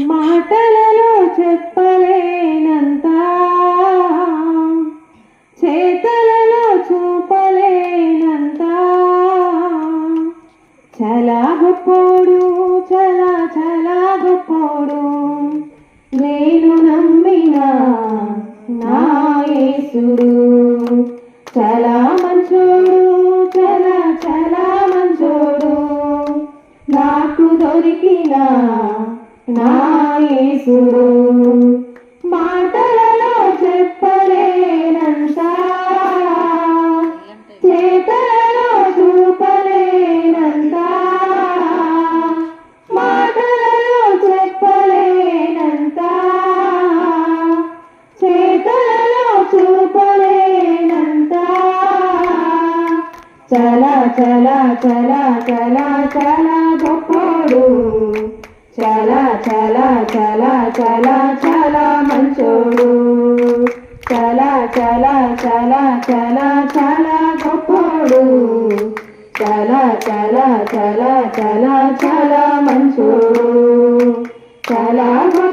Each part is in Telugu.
మాటలలో చెప్పలేనంత. చేతలలో చూపలేనంత. చాలా గొప్పోడు చాలా చాలా గొప్పోడు నేను నమ్మిన నా యేసుడు. చాలా మంచోడు చాలా చాలా మంచోడు. నాకు దొరికిన నాయసుడు మాటలలో చెప్పలేనంత. చేతలలో చూపలేనంత. మాటలలో చెప్పలేనంత. చేతలలో చూపలేనంత. చల చల చల చల చల గొప్పోడు. చాలా చాలా చాలా చాలా చాలా మంచోడు. చాలా చాలా చాలా చాలా చాలా గొప్పోడు. చాలా చాలా చాలా చాలా చాలా మంచోడు. చాలా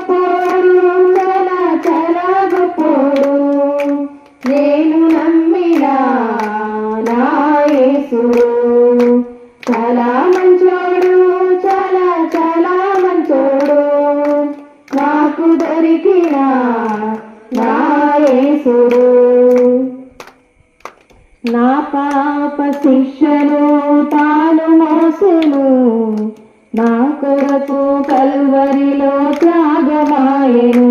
నాకు దొరికిన నా పాప శిక్షను తాను మోసెను. నా కొరకు కల్వరిలో త్యాగమాయను.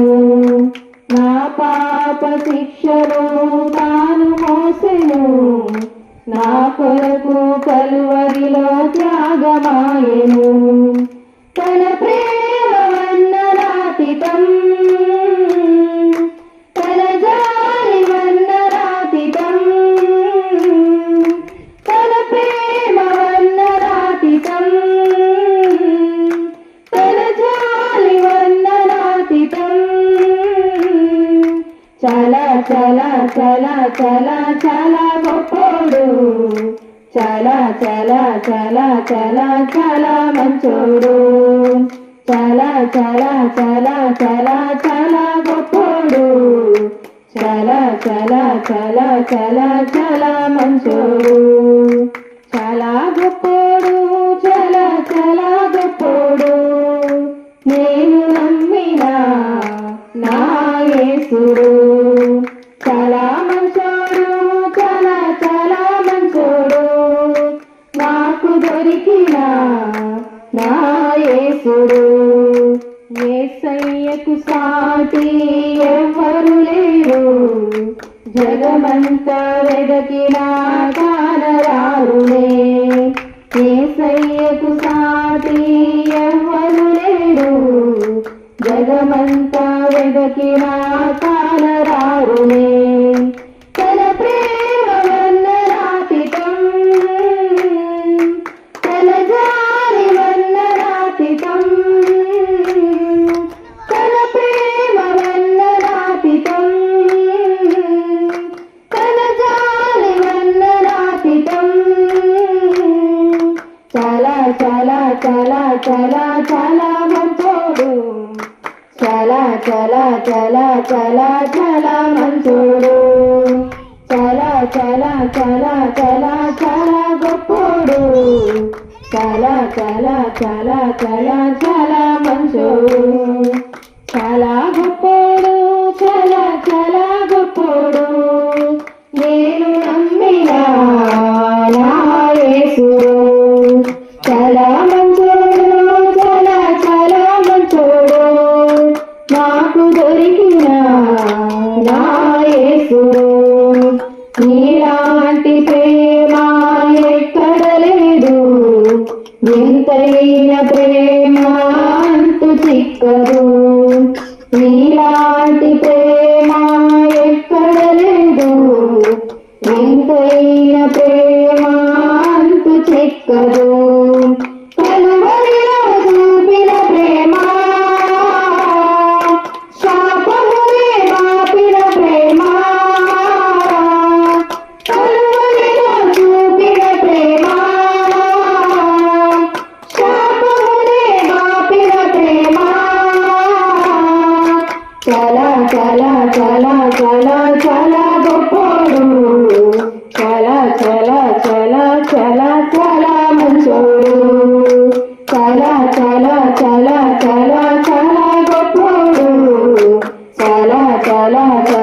నా పాప శిక్షను తాను మోసెను. నా కొరకు కల్వరిలో త్యాగమాయను. చాలా చాలా చాలా చాలా గొప్పోడు చాలా చాలా చాలా చాలా చాలా మంచోడు చాలా చాలా చాలా చాలా చాలా గొప్పోడు చాలా చాలా చాలా చాలా చాలా మంచోడు చాలా గొప్పోడు చాలా చాలా గొప్పోడు నేను నమ్మిన నా యేసుడు యేసుడు. ఏసయ్యకు సాటి ఎవ్వరు లేరు. జగమంతా వెదకినా కానరారులే ఏసయ్యకు సాటి ఎవ్వరు లేరు. జగమంతా వెదకినా కానరారులే చాలా చాలా చాలా మంచోడు చాలా చాలా చాలా చాలా చాలా మంచోడు చాలా చాలా చాలా చాలా చాలా గొప్పోడు చాలా చాలా చాలా చాలా చాలా మంచోడు చాలా యేసుడు నీలాంటి ప్రేమ ఎక్కడ లేదు? ఎంతైన ప్రేమ అంతు చిక్కదు. నీలాంటి ప్రేమ ఎక్కడ లేదు? ఎంతైన ప్రేమ అంతు చిక్కదు. చాలా చాలా